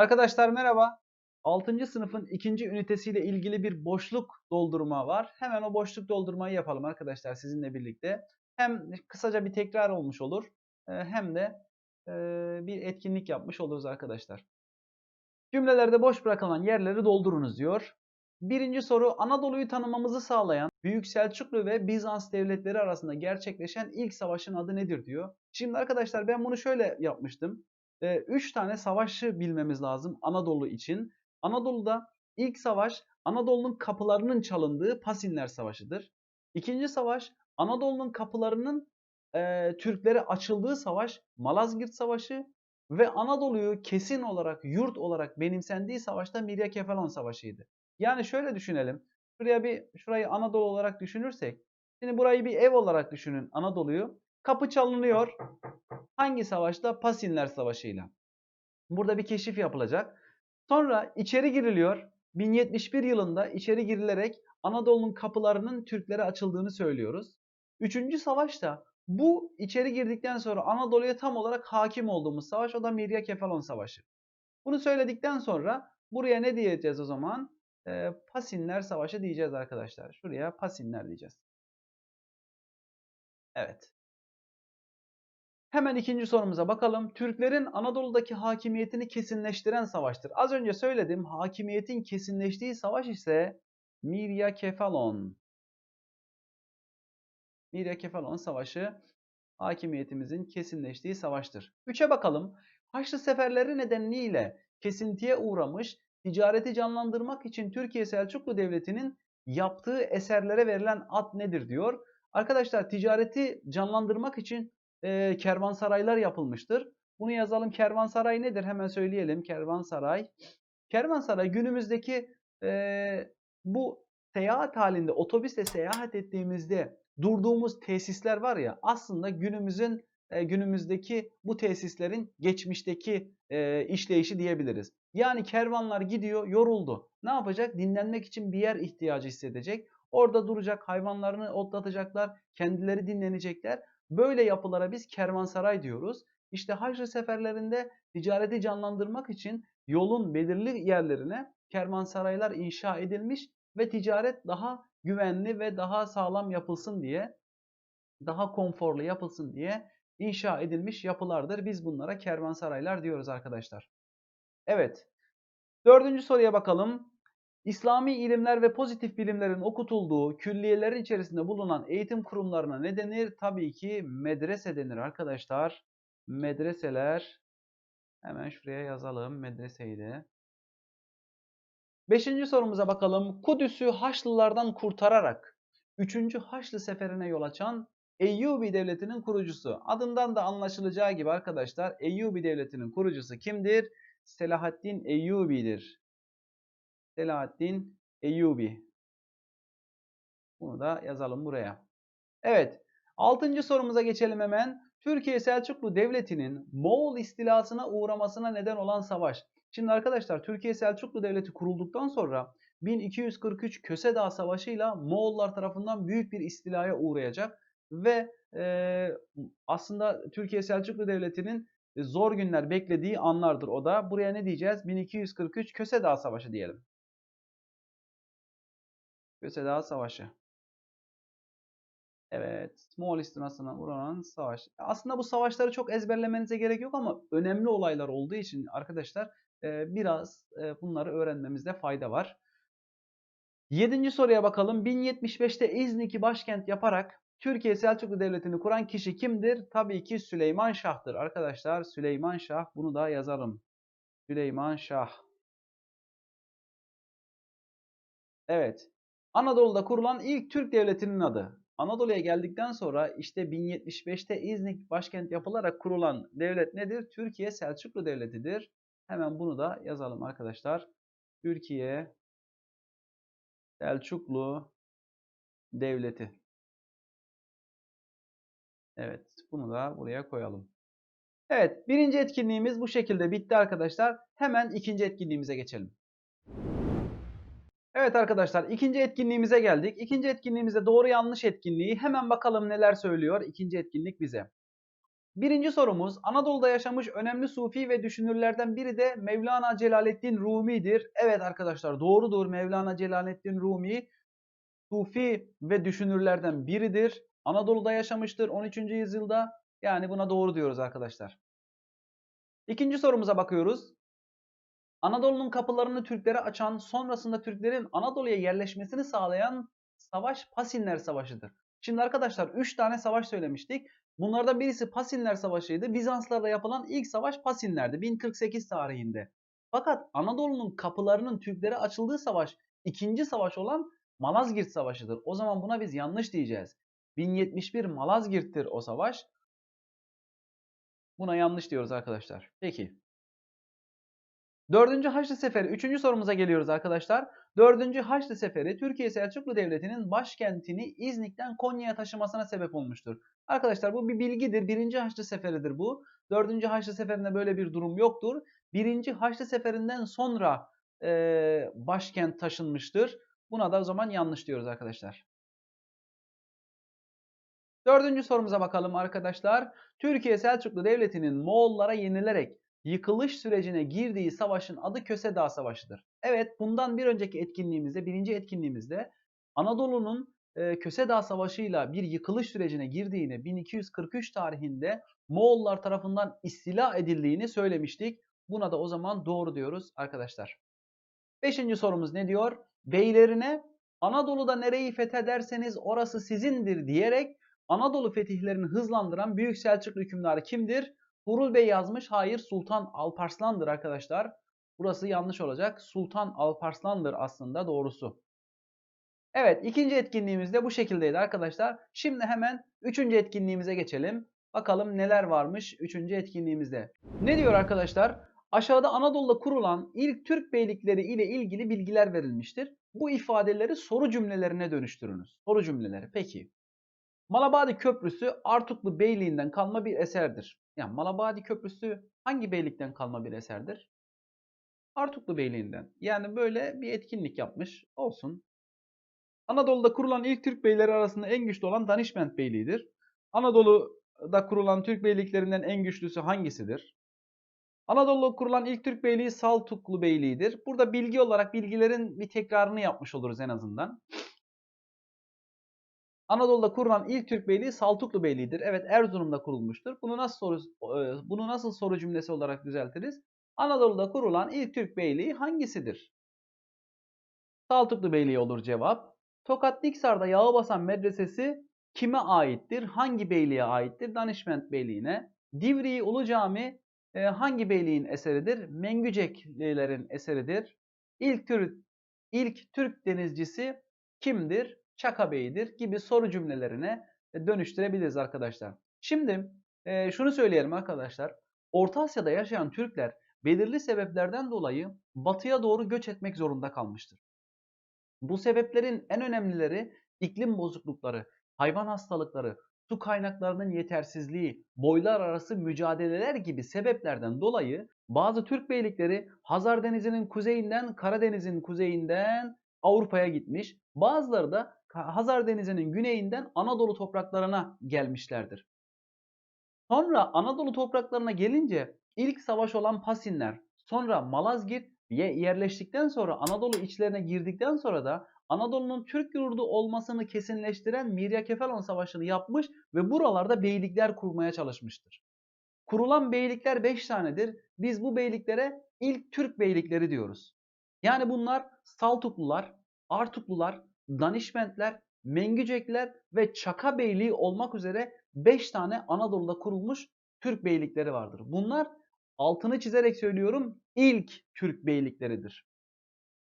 Arkadaşlar merhaba. 6. sınıfın ikinci ünitesiyle ilgili bir boşluk doldurma var. Hemen o boşluk doldurmayı yapalım arkadaşlar sizinle birlikte. Hem kısaca bir tekrar olmuş olur e, hem de e, bir etkinlik yapmış oluruz arkadaşlar. Cümlelerde boş bırakılan yerleri doldurunuz diyor. Birinci soru Anadolu'yu tanımamızı sağlayan Büyük Selçuklu ve Bizans devletleri arasında gerçekleşen ilk savaşın adı nedir diyor. Şimdi arkadaşlar ben bunu şöyle yapmıştım. 3 tane savaşı bilmemiz lazım Anadolu için. Anadolu'da ilk savaş Anadolu'nun kapılarının çalındığı Pasinler Savaşı'dır. İkinci savaş Anadolu'nun kapılarının e, Türklere açıldığı savaş Malazgirt Savaşı ve Anadolu'yu kesin olarak yurt olarak benimsendiği savaşta Mirya Kefalon Savaşı'ydı. Yani şöyle düşünelim. Şuraya bir şurayı Anadolu olarak düşünürsek. Şimdi burayı bir ev olarak düşünün Anadolu'yu. Kapı çalınıyor. Hangi savaşta? Pasinler Savaşı'yla. Burada bir keşif yapılacak. Sonra içeri giriliyor. 1071 yılında içeri girilerek Anadolu'nun kapılarının Türklere açıldığını söylüyoruz. Üçüncü savaş da bu içeri girdikten sonra Anadolu'ya tam olarak hakim olduğumuz savaş o da Mirya Kefalon Savaşı. Bunu söyledikten sonra buraya ne diyeceğiz o zaman? Ee, Pasinler Savaşı diyeceğiz arkadaşlar. Şuraya Pasinler diyeceğiz. Evet. Hemen ikinci sorumuza bakalım. Türklerin Anadolu'daki hakimiyetini kesinleştiren savaştır. Az önce söyledim. Hakimiyetin kesinleştiği savaş ise Mirya Kefalon. Mirya Kefalon Savaşı hakimiyetimizin kesinleştiği savaştır. 3'e bakalım. Haçlı seferleri nedeniyle kesintiye uğramış, ticareti canlandırmak için Türkiye Selçuklu Devleti'nin yaptığı eserlere verilen ad nedir diyor. Arkadaşlar ticareti canlandırmak için e, kervansaraylar yapılmıştır. Bunu yazalım. Kervansaray nedir? Hemen söyleyelim. Kervansaray. Kervansaray günümüzdeki e, bu seyahat halinde otobüsle seyahat ettiğimizde durduğumuz tesisler var ya aslında günümüzün e, günümüzdeki bu tesislerin geçmişteki e, işleyişi diyebiliriz. Yani kervanlar gidiyor, yoruldu. Ne yapacak? Dinlenmek için bir yer ihtiyacı hissedecek. Orada duracak, hayvanlarını otlatacaklar, kendileri dinlenecekler. Böyle yapılara biz kervansaray diyoruz. İşte Haçlı seferlerinde ticareti canlandırmak için yolun belirli yerlerine kervansaraylar inşa edilmiş ve ticaret daha güvenli ve daha sağlam yapılsın diye, daha konforlu yapılsın diye inşa edilmiş yapılardır. Biz bunlara kervansaraylar diyoruz arkadaşlar. Evet. Dördüncü soruya bakalım. İslami ilimler ve pozitif bilimlerin okutulduğu külliyelerin içerisinde bulunan eğitim kurumlarına ne denir? Tabii ki medrese denir arkadaşlar. Medreseler. Hemen şuraya yazalım medreseyi de. Beşinci sorumuza bakalım. Kudüs'ü Haçlılardan kurtararak 3. Haçlı seferine yol açan Eyyubi devletinin kurucusu. Adından da anlaşılacağı gibi arkadaşlar Eyyubi devletinin kurucusu kimdir? Selahaddin Eyyubi'dir. Selahaddin Eyyubi. Bunu da yazalım buraya. Evet. Altıncı sorumuza geçelim hemen. Türkiye Selçuklu Devleti'nin Moğol istilasına uğramasına neden olan savaş. Şimdi arkadaşlar Türkiye Selçuklu Devleti kurulduktan sonra 1243 Köse Dağı Savaşı ile Moğollar tarafından büyük bir istilaya uğrayacak ve e, aslında Türkiye Selçuklu Devleti'nin zor günler beklediği anlardır o da. Buraya ne diyeceğiz? 1243 Köse Dağı Savaşı diyelim. Köse Dağı Savaşı. Evet. Moğol istilasına uğranan savaş. Aslında bu savaşları çok ezberlemenize gerek yok ama önemli olaylar olduğu için arkadaşlar biraz bunları öğrenmemizde fayda var. Yedinci soruya bakalım. 1075'te İznik'i başkent yaparak Türkiye Selçuklu Devleti'ni kuran kişi kimdir? Tabii ki Süleyman Şah'tır. Arkadaşlar Süleyman Şah bunu da yazalım. Süleyman Şah. Evet. Anadolu'da kurulan ilk Türk devletinin adı. Anadolu'ya geldikten sonra işte 1075'te İznik başkent yapılarak kurulan devlet nedir? Türkiye Selçuklu Devleti'dir. Hemen bunu da yazalım arkadaşlar. Türkiye Selçuklu Devleti. Evet, bunu da buraya koyalım. Evet, birinci etkinliğimiz bu şekilde bitti arkadaşlar. Hemen ikinci etkinliğimize geçelim. Evet arkadaşlar, ikinci etkinliğimize geldik. İkinci etkinliğimizde doğru yanlış etkinliği hemen bakalım neler söylüyor ikinci etkinlik bize. Birinci sorumuz Anadolu'da yaşamış önemli sufi ve düşünürlerden biri de Mevlana Celaleddin Rumi'dir. Evet arkadaşlar doğrudur Mevlana Celaleddin Rumi sufi ve düşünürlerden biridir. Anadolu'da yaşamıştır 13. yüzyılda. Yani buna doğru diyoruz arkadaşlar. İkinci sorumuza bakıyoruz. Anadolu'nun kapılarını Türklere açan, sonrasında Türklerin Anadolu'ya yerleşmesini sağlayan savaş Pasinler Savaşı'dır. Şimdi arkadaşlar 3 tane savaş söylemiştik. Bunlardan birisi Pasinler Savaşı'ydı. Bizanslarla yapılan ilk savaş Pasinler'di 1048 tarihinde. Fakat Anadolu'nun kapılarının Türklere açıldığı savaş ikinci savaş olan Malazgirt Savaşı'dır. O zaman buna biz yanlış diyeceğiz. 1071 Malazgirt'tir o savaş. Buna yanlış diyoruz arkadaşlar. Peki. Dördüncü Haçlı Seferi. Üçüncü sorumuza geliyoruz arkadaşlar. Dördüncü Haçlı Seferi Türkiye Selçuklu Devleti'nin başkentini İznik'ten Konya'ya taşımasına sebep olmuştur. Arkadaşlar bu bir bilgidir. Birinci Haçlı Seferidir bu. Dördüncü Haçlı Seferi'nde böyle bir durum yoktur. Birinci Haçlı Seferi'nden sonra e, başkent taşınmıştır. Buna da o zaman yanlış diyoruz arkadaşlar. Dördüncü sorumuza bakalım arkadaşlar. Türkiye Selçuklu Devleti'nin Moğollara yenilerek yıkılış sürecine girdiği savaşın adı Köse Savaşı'dır. Evet bundan bir önceki etkinliğimizde, birinci etkinliğimizde Anadolu'nun e, Köse Savaşı'yla bir yıkılış sürecine girdiğini 1243 tarihinde Moğollar tarafından istila edildiğini söylemiştik. Buna da o zaman doğru diyoruz arkadaşlar. Beşinci sorumuz ne diyor? Beylerine Anadolu'da nereyi fethederseniz orası sizindir diyerek Anadolu fetihlerini hızlandıran Büyük Selçuklu hükümdarı kimdir? Hurul Bey yazmış. Hayır Sultan Alparslan'dır arkadaşlar. Burası yanlış olacak. Sultan Alparslan'dır aslında doğrusu. Evet ikinci etkinliğimiz de bu şekildeydi arkadaşlar. Şimdi hemen üçüncü etkinliğimize geçelim. Bakalım neler varmış üçüncü etkinliğimizde. Ne diyor arkadaşlar? Aşağıda Anadolu'da kurulan ilk Türk beylikleri ile ilgili bilgiler verilmiştir. Bu ifadeleri soru cümlelerine dönüştürünüz. Soru cümleleri. Peki. Malabadi Köprüsü Artuklu Beyliğinden kalma bir eserdir. Yani Malabadi Köprüsü hangi beylikten kalma bir eserdir? Artuklu Beyliğinden. Yani böyle bir etkinlik yapmış. Olsun. Anadolu'da kurulan ilk Türk beyleri arasında en güçlü olan Danişment Beyliği'dir. Anadolu'da kurulan Türk beyliklerinden en güçlüsü hangisidir? Anadolu'da kurulan ilk Türk beyliği Saltuklu Beyliği'dir. Burada bilgi olarak bilgilerin bir tekrarını yapmış oluruz en azından. Anadolu'da kurulan ilk Türk beyliği Saltuklu Beyliği'dir. Evet Erzurum'da kurulmuştur. Bunu nasıl soru e, bunu nasıl soru cümlesi olarak düzeltiriz? Anadolu'da kurulan ilk Türk beyliği hangisidir? Saltuklu Beyliği olur cevap. Tokat Niksar'da yağı basan medresesi kime aittir? Hangi beyliğe aittir? Danişment Beyliği'ne. Divriği Ulu Cami e, hangi beyliğin eseridir? Mengüceklilerin eseridir. İlk Türk ilk Türk denizcisi kimdir? Çaka Bey'idir gibi soru cümlelerine dönüştürebiliriz arkadaşlar. Şimdi e, şunu söyleyelim arkadaşlar. Orta Asya'da yaşayan Türkler belirli sebeplerden dolayı batıya doğru göç etmek zorunda kalmıştır. Bu sebeplerin en önemlileri iklim bozuklukları, hayvan hastalıkları, su kaynaklarının yetersizliği, boylar arası mücadeleler gibi sebeplerden dolayı bazı Türk beylikleri Hazar Denizi'nin kuzeyinden, Karadeniz'in kuzeyinden Avrupa'ya gitmiş. Bazıları da Hazar Denizi'nin güneyinden Anadolu topraklarına gelmişlerdir. Sonra Anadolu topraklarına gelince ilk savaş olan Pasinler, sonra Malazgirt yerleştikten sonra Anadolu içlerine girdikten sonra da Anadolu'nun Türk yurdu olmasını kesinleştiren Miryakefalon Savaşı'nı yapmış ve buralarda beylikler kurmaya çalışmıştır. Kurulan beylikler 5 tanedir. Biz bu beyliklere ilk Türk beylikleri diyoruz. Yani bunlar Saltuklular, Artuklular, Danişmentler, Mengücekler ve Çaka Beyliği olmak üzere 5 tane Anadolu'da kurulmuş Türk beylikleri vardır. Bunlar altını çizerek söylüyorum ilk Türk beylikleridir.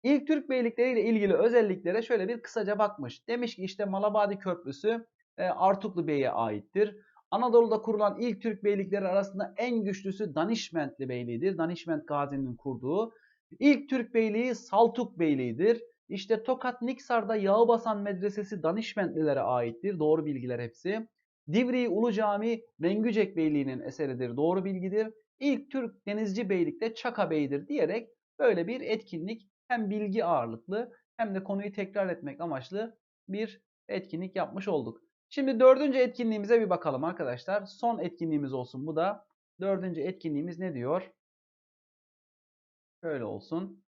İlk Türk beylikleriyle ilgili özelliklere şöyle bir kısaca bakmış. Demiş ki işte Malabadi Köprüsü e, Artuklu Bey'e aittir. Anadolu'da kurulan ilk Türk beylikleri arasında en güçlüsü Danişmentli Beyliği'dir. Danişment Gazi'nin kurduğu. İlk Türk beyliği Saltuk Beyliği'dir. İşte Tokat Niksar'da yağı basan medresesi Danişmentlilere aittir. Doğru bilgiler hepsi. Divri Ulu Cami Mengücek Beyliği'nin eseridir. Doğru bilgidir. İlk Türk denizci beylik de Çaka Bey'dir diyerek böyle bir etkinlik hem bilgi ağırlıklı hem de konuyu tekrar etmek amaçlı bir etkinlik yapmış olduk. Şimdi dördüncü etkinliğimize bir bakalım arkadaşlar. Son etkinliğimiz olsun bu da. Dördüncü etkinliğimiz ne diyor? Şöyle olsun.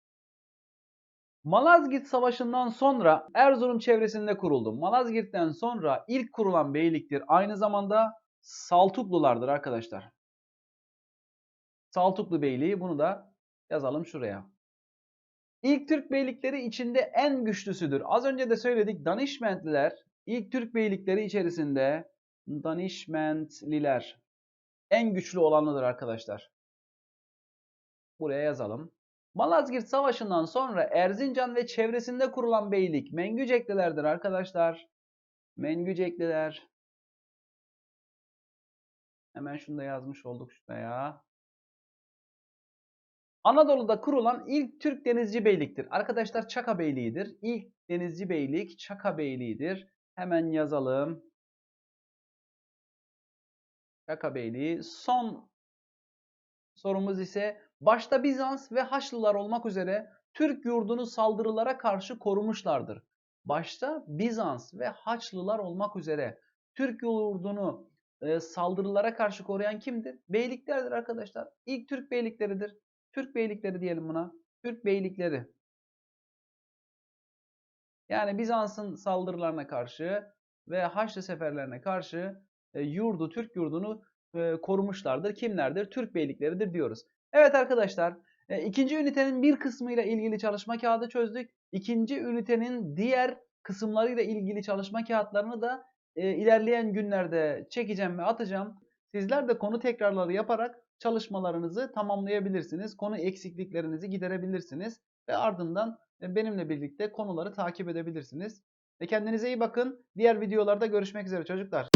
Malazgirt Savaşı'ndan sonra Erzurum çevresinde kuruldu. Malazgirt'ten sonra ilk kurulan beyliktir. Aynı zamanda Saltuklulardır arkadaşlar. Saltuklu Beyliği bunu da yazalım şuraya. İlk Türk beylikleri içinde en güçlüsüdür. Az önce de söyledik Danişmentliler ilk Türk beylikleri içerisinde Danişmentliler en güçlü olanıdır arkadaşlar. Buraya yazalım. Malazgirt Savaşı'ndan sonra Erzincan ve çevresinde kurulan beylik Mengüceklilerdir arkadaşlar. Mengücekliler. Hemen şunu da yazmış olduk şuraya. Anadolu'da kurulan ilk Türk denizci beyliktir. Arkadaşlar Çaka Beyliği'dir. İlk denizci beylik Çaka Beyliği'dir. Hemen yazalım. Çaka Beyliği. Son sorumuz ise başta Bizans ve Haçlılar olmak üzere Türk yurdunu saldırılara karşı korumuşlardır. Başta Bizans ve Haçlılar olmak üzere Türk yurdunu e, saldırılara karşı koruyan kimdir? Beyliklerdir arkadaşlar. İlk Türk beylikleridir. Türk beylikleri diyelim buna. Türk beylikleri. Yani Bizans'ın saldırılarına karşı ve Haçlı seferlerine karşı e, yurdu, Türk yurdunu e, korumuşlardır. Kimlerdir? Türk beylikleridir diyoruz. Evet arkadaşlar, e, ikinci ünitenin bir kısmıyla ilgili çalışma kağıdı çözdük. İkinci ünitenin diğer kısımlarıyla ilgili çalışma kağıtlarını da e, ilerleyen günlerde çekeceğim ve atacağım. Sizler de konu tekrarları yaparak çalışmalarınızı tamamlayabilirsiniz. Konu eksikliklerinizi giderebilirsiniz ve ardından benimle birlikte konuları takip edebilirsiniz. Ve kendinize iyi bakın. Diğer videolarda görüşmek üzere çocuklar.